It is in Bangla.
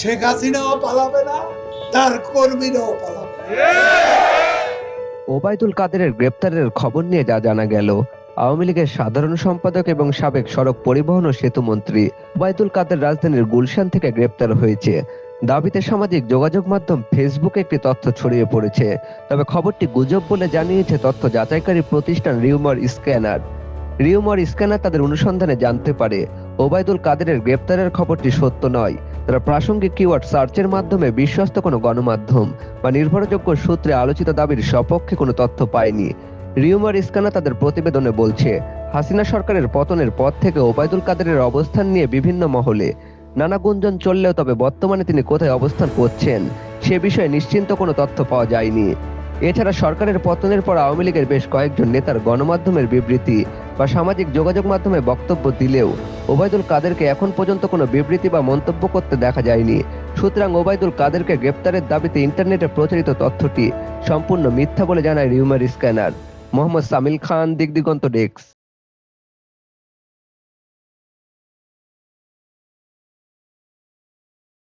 শেখ হাসিনাও পালাবে না, তার কর্মীরাও পালাবে ওবায়দুল কাদেরের গ্রেপ্তারের খবর নিয়ে যা জানা গেল, আওয়ামী লীগের সাধারণ সম্পাদক এবং সাবেক সড়ক পরিবহন ও সেতু মন্ত্রী ওবায়দুল কাদের রাজধানীর গুলশান থেকে গ্রেপ্তার হয়েছে। দাবিতে সামাজিক যোগাযোগ মাধ্যম ফেসবুকে একটি তথ্য ছড়িয়ে পড়েছে। তবে খবরটি গুজব বলে জানিয়েছে তথ্য যাচাইকারী প্রতিষ্ঠান রিউমার স্ক্যানার। রিউমার স্ক্যানার তাদের অনুসন্ধানে জানতে পারে। ওবায়দুল কাদেরের গ্রেপ্তারের খবরটি সত্য নয়। তারা প্রাসঙ্গিক কিওয়ার্ড সার্চের মাধ্যমে বিশ্বস্ত কোনো গণমাধ্যম বা নির্ভরযোগ্য সূত্রে আলোচিত দাবির সপক্ষে কোনো তথ্য পায়নি। রিউমার ইস্কানা তাদের প্রতিবেদনে বলছে, হাসিনা সরকারের পতনের পর থেকে ওবায়দুল কাদেরের অবস্থান নিয়ে বিভিন্ন মহলে। নানা গুঞ্জন চললেও তবে বর্তমানে তিনি কোথায় অবস্থান করছেন, সে বিষয়ে নিশ্চিন্ত কোনো তথ্য পাওয়া যায়নি। এছাড়া সরকারের পতনের পর আওয়ামী লীগের বেশ কয়েকজন নেতার গণমাধ্যমের বিবৃতি বা সামাজিক যোগাযোগ মাধ্যমে বক্তব্য দিলেও ওবায়দুল কাদেরকে এখন পর্যন্ত কোনো বিবৃতি বা মন্তব্য করতে দেখা যায়নি। সুতরাং ওবায়দুল কাদেরকে গ্রেপ্তারের দাবিতে ইন্টারনেটে প্রচারিত তথ্যটি সম্পূর্ণ মিথ্যা বলে জানায় রিউমার স্ক্যানার। মোহাম্মদ সামিল খান, দিগদিগন্ত ডেস্ক।